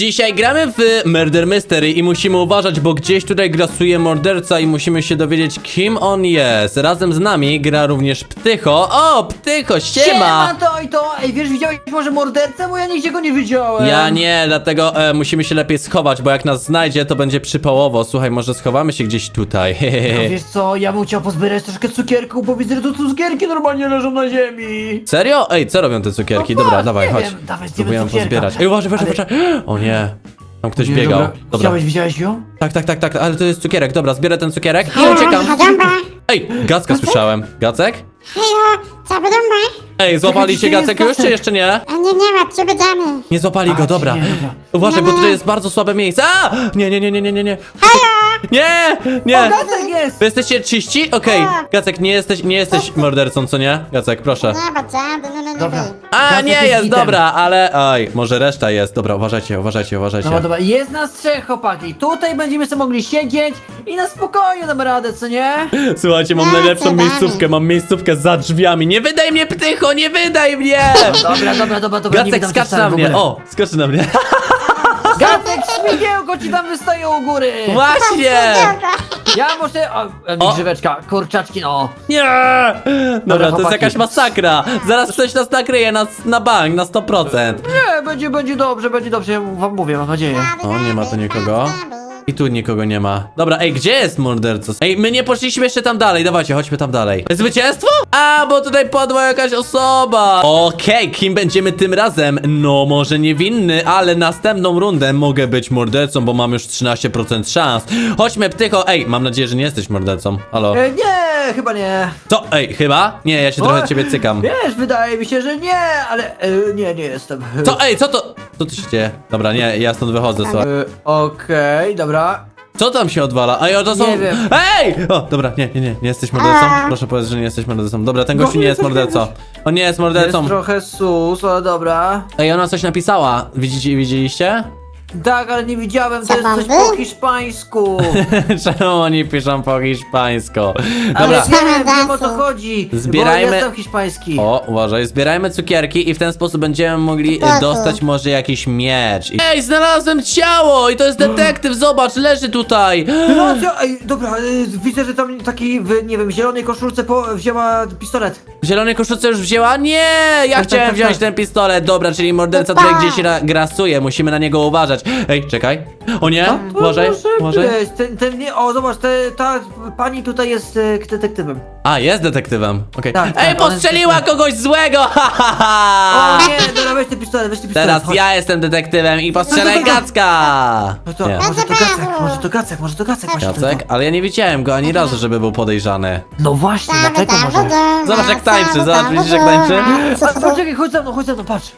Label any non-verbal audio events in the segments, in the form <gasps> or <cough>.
Dzisiaj gramy w Murder Mystery i musimy uważać, bo gdzieś tutaj grasuje morderca i musimy się dowiedzieć, kim on jest. Razem z nami gra również Ptycho. O, Ptycho, siema! to i to! Ej, wiesz, widziałeś może mordercę? Bo ja nigdzie go nie widziałem. Ja nie, dlatego e, musimy się lepiej schować, bo jak nas znajdzie, to będzie przypałowo. Słuchaj, może schowamy się gdzieś tutaj. No, <laughs> wiesz co, ja bym chciał pozbierać troszkę cukierków, bo widzę, że tu cukierki normalnie leżą na ziemi. Serio? Ej, co robią te cukierki? No Dobra, dawaj, nie chodź. wiem, dawaj, zjemy Spróbujemy cukierka. pozbierać. Ej, uważaj, uważaj, Ale- uważaj. O nie, tam ktoś Nie, biegał. Dobra. Dobra. Widziałeś, widziałeś ją? Tak, tak, tak, tak, ale to jest cukierek. Dobra, zbierę ten cukierek i uciekam. Ej, Gacka słyszałem. Gacek? Hejo, co wy dumba? Ej, złapali gdzie cię jest Gacek już, czy Gacek? jeszcze nie? A nie, nie ma, ciebie damy. Nie złapali go, dobra. nie. Uważaj, bo Nie, tutaj nie. jest bardzo słabe miejsce. A! Nie, nie, nie, nie, nie, nie, nie. Nie, nie. Gacek jest! Wy jesteście czyści? Okej. Tak. Gacek, nie jesteś, nie jesteś <laughs> mordercą, co nie? Gacek, proszę. Nie no, no, no. Dobra. A, Gacek nie jest dobra, ale... Oj, może reszta jest. Dobra, uważajcie, uważajcie, uważajcie. Dobra, dobra, jest nas trzech chłopaki. Tutaj będziemy sobie mogli siedzieć i na spokojnie damy radę, co nie? Słuchajcie, mam najlepszą miejscówkę, mam miejscówkę za drzwiami. Nie wydaj mnie, ptycho, nie wydaj mnie! Dobra, dobra, dobra, dobra, nie Gacek, wydam skacz wcale na w mnie. O, skacz na mnie. <laughs> Gacek, śmigiełko ci tam wystaje u góry! Właśnie! Ja muszę... O, O. o. grzyweczka, kurczaczki, no. Nie! Dobra, to jest chłopaki. jakaś masakra. Zaraz ktoś nas nakryje na, na bank, na 100%. Nie, będzie, będzie dobrze, będzie dobrze, ja wam mówię, mam nadzieję. O, nie ma tu nikogo. I tu nikogo nie ma. Dobra, ej, gdzie jest morderca? Ej, my nie poszliśmy jeszcze tam dalej, dawajcie, chodźmy tam dalej. Zwycięstwo? A, bo tutaj padła jakaś osoba. Okej, kim będziemy tym razem? No, może niewinny, ale następną rundę mogę być mordercą, bo mam już 13% szans. Chodźmy, ptycho. Ej, mam nadzieję, że nie jesteś mordercą. Halo? E, nie, chyba nie. Co? Ej, chyba? Nie, ja się trochę O, ciebie cykam. Wiesz, wydaje mi się, że nie, ale e, nie, nie jestem. Co? Ej, co to? Co tu się dzieje? Dobra, nie, ja stąd wychodzę, słuchaj. E, Okej, dobra. Co tam się odwala? Ej, o, to są... Nie wiem. Ej! O, dobra, nie, nie, nie, nie jesteś mordercą? Proszę powiedzieć, że nie jesteś mordercą. Dobra, ten gościu nie jest mordercą. On nie jest Jest mordercą. trochę sus, ale dobra. Ej, ona coś napisała. Widzicie, widzieliście? Tak, ale nie widziałem, to jest coś po hiszpańsku. <laughs> Czemu oni piszą po hiszpańsku? Ale Dobra. wiem, wiem o co chodzi. Zbierajmy- Bo jestem hiszpański. O, uważaj, zbierajmy cukierki i w ten sposób będziemy mogli e, Tak. dostać może jakiś miecz. I- Ej, znalazłem ciało i to jest detektyw, zobacz, leży tutaj. <gasps> No, co- ej, dobra, e, widzę, że tam taki w, nie wiem, zielonej koszulce po, wzięła pistolet. W zielonej koszulce już wzięła? Nie! Ja Tak, chciałem tak, wziąć tak. ten pistolet. Dobra, czyli morderca tutaj gdzieś ra- grasuje. Musimy na niego uważać. Ej, czekaj. O nie, To uważaj, może być. Ten, ten, nie, o, zobacz, te, ta pani tutaj jest e, detektywem. A, jest detektywem. Okej. Tak, tak, Ej, postrzeliła kogoś złego! Ha, ha, O ha. nie, dobra, weź ten pistolet, weź ten pistolet. Teraz chodź. ja jestem detektywem i postrzelę No Gacka! No to, Nie. może to Gacek, może to Gacek, może to Gacek właśnie Gacek? tylko. Ale ja nie widziałem go ani razu, żeby był podejrzany. No właśnie, Damy, dlatego damy, może. damy, Zobacz, jak damy, tańczy, zobacz, widzisz, jak tańczy? A, poczekaj, chodź za mną, chodź za mną, patrz.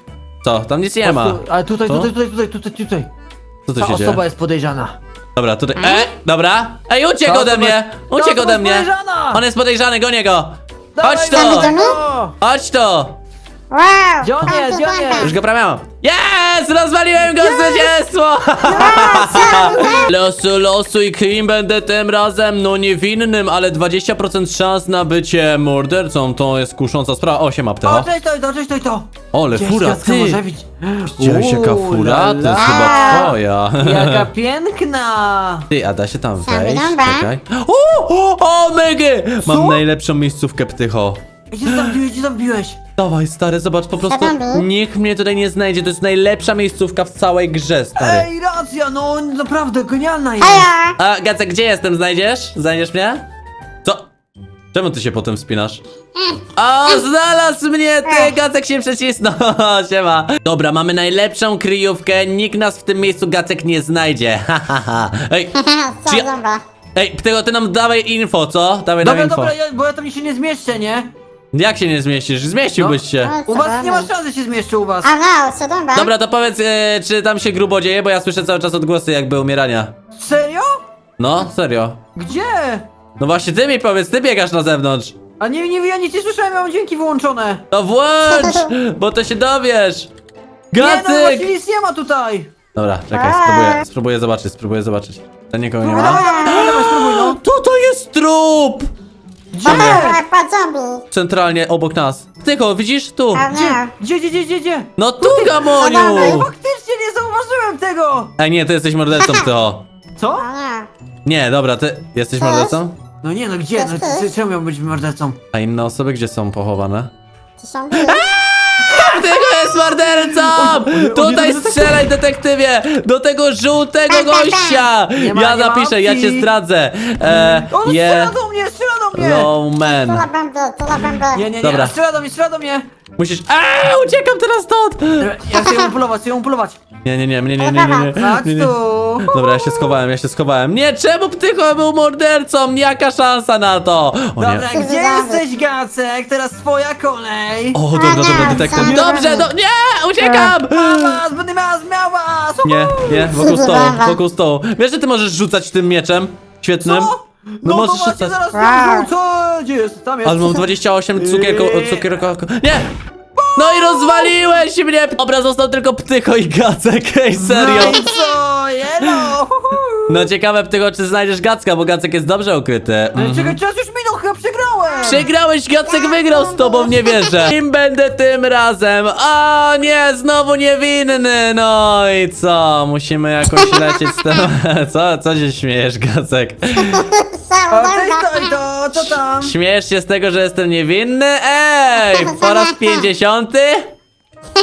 Co? Tam nic nie ma. Tu, ale tutaj, tutaj, tutaj, tutaj, tutaj, tutaj. Co tu Ta się osoba dzieje? jest podejrzana. Dobra, tutaj. E, dobra. Ej, uciekł Ta ode osoba mnie! jest- ta Uciekł osoba ode jest mnie! podejrzana! On jest podejrzany, gonię go! Chodź to! dawaj go! Chodź to! Wow! Gdzie on jest, gdzie on jest? Już go prawie mam. Yes! Rozwaliłem go zwycięstwo! <laughs> Losu, losu i kim będę tym razem? No niewinnym, ale 20% szans na bycie mordercą to jest kusząca sprawa. O, siema O, ptecho. cześć to, to, cześć to to. Ole, Gdzieś fura, Gacka ty! może widzieć. Widziałeś jaka Uuu, fura? la, To jest la. chyba twoja. Jaka <laughs> piękna! Ty, a da się tam Sam wejść? wygląda. Czekaj. O, o, o! Mam najlepszą miejscówkę, ptycho. Gdzie ty tam biłeś, gdzie tam biłeś? Dawaj, stary, zobacz, po prostu Siadamy. nikt mnie tutaj nie znajdzie. To jest najlepsza miejscówka w całej grze, stary. Ej, racja, no naprawdę, genialna jest. A, Gacek, gdzie jestem? Znajdziesz? Znajdziesz mnie? Co? Czemu ty się potem spinasz? O, znalazł mnie, ty! Gacek się przecisnął, <laughs> siema. Dobra, mamy najlepszą kryjówkę, nikt nas w tym miejscu Gacek nie znajdzie, <laughs> ha, ha, ha. Ej, <laughs> Co Czy ja- ej, ty nam dawaj info, co? Dawaj nam Dobra, info. dobra, ja, bo ja tam się nie zmieszczę, nie? Jak się nie zmieścisz? Zmieściłbyś No. się. O, U was nie ma mamy? szans, że się zmieszczę u was. A no, co dęba? Dobra, to powiedz, e, czy tam się grubo dzieje, bo ja słyszę cały czas odgłosy jakby umierania. Serio? No, serio. Gdzie? No właśnie, ty mi powiedz, ty biegasz na zewnątrz. A nie, nie, ja nic nie słyszałem, ja mam dźwięki wyłączone. To włącz, bo to się dowiesz. Nie, no Gacyk! właśnie nic nie ma tutaj. Dobra, czekaj, spróbuję, spróbuję zobaczyć, spróbuję zobaczyć. To nikogo nie ma. dawaj, dawaj, dawaj, spróbuj, no. <gasps> Tutaj jest trup! Gdzie? Jak pa zombie. Centralnie obok nas. Tylko, widzisz? Tu. A no. Gdzie, gdzie, gdzie, gdzie, gdzie? No tu. Gamoniu! Faktycznie nie zauważyłem tego! Ej, nie, ty jesteś mordercą, ty o. Co? O nie. Nie, dobra, ty jesteś mordercą? No nie, no gdzie? No, c- czemu miał być mordercą? A inne osoby gdzie są pochowane? To są. Tego <laughs> jest mordercą! <laughs> Tutaj strzelaj, detektywie! Do tego żółtego pa, pa. gościa! Nie ma- Ja nie ma napiszę, ja cię opcji. zdradzę. E, O, no je strzela do mnie! low To man. będę, będę. Nie, nie, nie, Dobra. strzela do mnie, strzela do mnie! Musisz... Eee, uciekam teraz stąd! Ja chcę ją polować, chcę ją polować. Nie, nie, nie, nie, nie, nie, nie, nie, Chodź nie, nie. tu! Dobra, ja się schowałem, ja się schowałem. Nie, czemu Ptycho był mordercą? Jaka szansa na to? O nie. Dobra, nie. gdzie jesteś, Gacek? Teraz twoja kolej! O, dobra, dobra, detektyw. Nie. Dobrze, do... nie, uciekam! Mama, będę miała zmiała! Nie, nie, wokół stołu, wokół stołu. Wiesz, że ty możesz rzucać tym mieczem? Świetnym? Co? No, No, możesz to właśnie zaraz co? Gdzie jest? Tam jest. Ale mam 28 cukierko, cukierko... Nie! No i rozwaliłeś mnie! Dobra, został tylko Ptycho i Gacek, ej, serio. No i co? Jelo! No ciekawe Ptycho, czy znajdziesz Gacka, bo Gacek jest dobrze ukryty. Ale Czekaj, czas już minął, chyba przegrałem! Przegrałeś, Gacek wygrał z tobą, nie wierzę. <laughs> Kim będę tym razem? O nie, znowu niewinny. No i co? Musimy jakoś <laughs> lecieć z tym. <laughs> Co, co się śmiejesz, Gacek? Sam, O, dobra. cześć, to, to, co tam? Śmiejesz się z tego, że jestem niewinny? Ej, po raz pięćdziesiąty?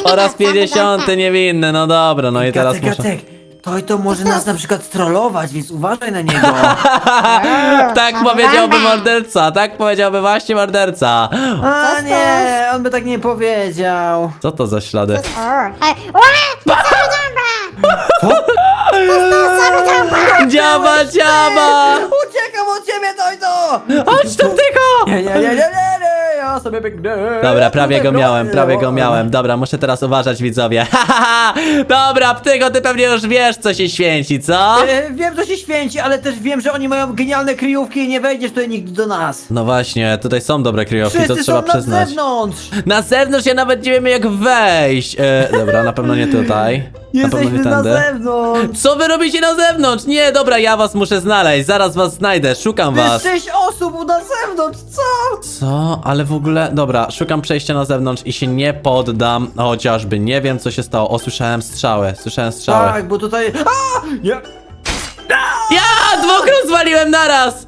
Po raz pięćdziesiąty niewinny, no dobra, no i teraz Gacek, muszę... Gacek, to i to może nas na przykład trollować, więc uważaj na niego. <laughs> Tak powiedziałby morderca, tak powiedziałby właśnie morderca. A nie, on by tak nie powiedział. Co to za ślady? O, hej. Ła! Dziaba, dziaba! Uciekam od ciebie, to i to! Chodź tam tylko! Nie, nie, nie, nie, nie, nie, ja sobie biegnę. Dobra, prawie go miałem, prawie go miałem. Dobra, muszę teraz uważać, widzowie. <laughs> Dobra, Ptycho, ty pewnie już wiesz, co się święci, co? E, Wiem, co się święci, ale też wiem, że oni mają genialne kryjówki i nie wejdziesz tutaj nigdy do nas. No właśnie, tutaj są dobre kryjówki, to Wszyscy trzeba są na przyznać. zewnątrz. Na zewnątrz ja nawet nie wiem jak wejść. E, dobra, na pewno nie tutaj. Na pewno Jesteśmy nie na tędy. zewnątrz. Co wy robicie na zewnątrz? Nie, dobra, ja was muszę znaleźć. Zaraz was znajdę, szukam Jest was. sześć osób na zewnątrz, co? Co? Ale w ogóle, dobra, szukam przejścia na zewnątrz i się nie poddam. Chociażby nie wiem, co się stało. O, słyszałem strzały, słyszałem strzały. Tak, bo tutaj... A! Nie. Ja dwóch rozwaliłem naraz!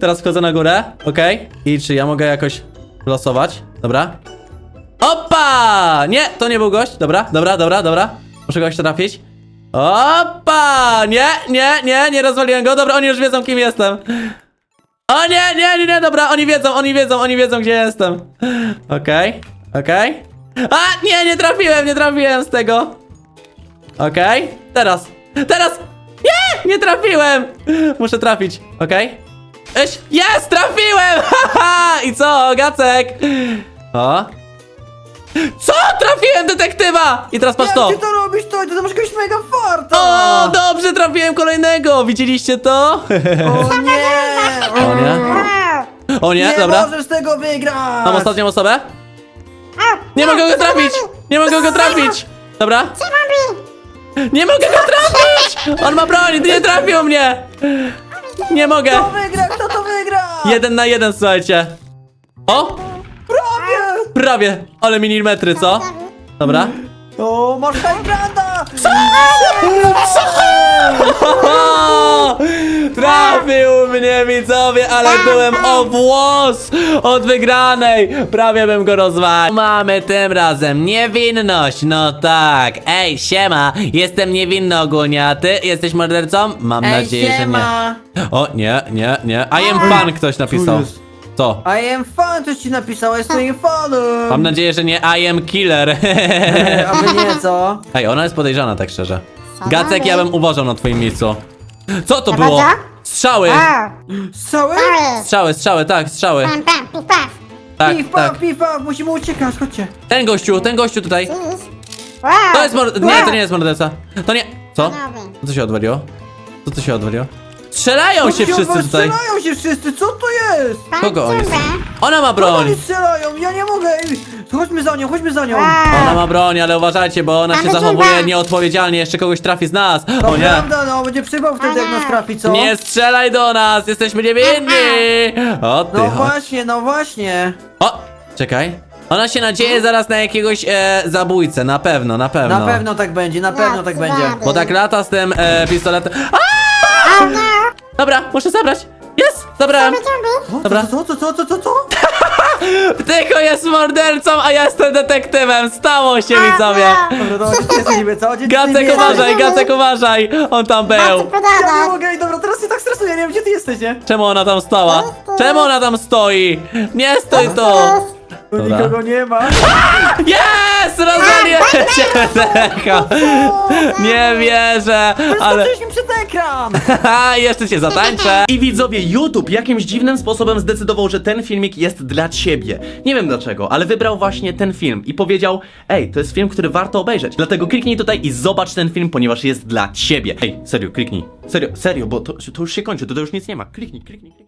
Teraz wchodzę na górę, okej. I czy ja mogę jakoś losować? Dobra. Opa! Nie, to nie był gość. Dobra, dobra, dobra, dobra. Muszę goś trafić. Opa! Nie, nie, nie, nie rozwaliłem go. Dobra, oni już wiedzą, kim jestem. O nie, nie, nie, nie, dobra, oni wiedzą, oni wiedzą, oni wiedzą, gdzie jestem. Okej, okej. A, nie, nie trafiłem, nie trafiłem z tego. Okej, teraz, teraz. Nie, nie trafiłem. Muszę trafić, okej. Eś, jest, trafiłem! <laughs> Haha! I co, Gacek? O. Co? Trafiłem detektywa! I teraz patrz Jak to. ty to robisz, to, to masz jakiegoś mega farta! O, dobrze, trafiłem kolejnego! Widzieliście to? O <laughs> nie! <laughs> O nie? O nie, Nie dobra. możesz tego wygrać! Mam ostatnią osobę? Nie mogę go trafić! Nie mogę go trafić! Dobra? Co robi? Nie mogę go trafić! On ma broń, nie trafił mnie! Nie mogę! Kto wygra? Kto to wygra? Jeden na jeden, słuchajcie. O! Prawie! Ale milimetry, co? Dobra. O, masz high granda! O! <laughs> Trafił mnie widzowie, ale byłem o włos od wygranej. Prawie bym go rozwalił. Mamy tym razem niewinność. No tak. Ej, siema. Jestem niewinny ogólnie, a ty jesteś mordercą? Mam Ej, nadzieję, że siema. nie. O, nie, nie, nie. I am fan ktoś napisał. jest? Co? I am fan, coś ci napisał, jestem fanem! Mam nadzieję, że nie I am killer. <laughs> E, Aby nie, co? Ej, ona jest podejrzana tak szczerze. Co Gacek, ja bym uważał na twoim miejscu. Co to było? co? Strzały! Wow! Cały? Sorry! Strzały, strzały, tak, strzały. Pam, pam, pif, paf! Tak, Pif, tak. pif, paf, musimy uciekać, chodźcie. Ten gościu, ten gościu tutaj. Wow! To jest mord... Nie, to nie jest morderca. To nie... Co? Panowie. Co się odwaliło? Co to się odwaliło? Strzelają się wszyscy tutaj. Strzelają się wszyscy, co to jest? Kogo oni Zumba. Ona ma Co broń! oni strzelają? Ja nie mogę! Ej, Chodźmy za nią, chodźmy za nią! Ona ma broń, ale uważajcie, bo ona się zachowuje Zumba. nieodpowiedzialnie, jeszcze kogoś trafi z nas. To O nie! prawda, no, będzie przybał wtedy jak nas trafi, co? Nie strzelaj do nas, jesteśmy niewinni! O ty No właśnie, no właśnie. O! Czekaj. Ona się nadzieje zaraz na jakiegoś e, zabójcę, na pewno, na pewno. Na pewno tak będzie, na pewno tak będzie. Bo tak lata z tym e, pistoletem. A! No! Dobra, muszę zabrać. Jest, zabrałem. Dobra. Co, co, co, co, co, co? <laughs> Tylko jest mordercą, a ja jestem detektywem. Stało się, widzowie. Dobra, dobra, gdzie ty jesteś niby, co? Gdzie ty Gacek, jesteś? uważaj, Gacek, uważaj. On tam był. Ja nie mogę, ej, dobra, teraz się tak stresuję, nie wiem gdzie ty jesteś, nie? Czemu ona tam stała? Czemu ona tam stoi? Nie stój tu. Tu Dobra. nikogo nie ma. <laughs> Jest! Rozwaliłem się <laughs> tego. Nie wierzę, ale... Skoczyliśmy przed ekran! <laughs> Haha, jeszcze cię zatańczę. I widzowie, YouTube jakimś dziwnym sposobem zdecydował, że ten filmik jest dla ciebie. Nie wiem dlaczego, ale wybrał właśnie ten film i powiedział: Ej, to jest film, który warto obejrzeć. Dlatego kliknij tutaj i zobacz ten film, ponieważ jest dla ciebie. Ej, serio, kliknij. Serio, serio, bo to, to już się kończy, to, to już nic nie ma. Kliknij, kliknij, kliknij.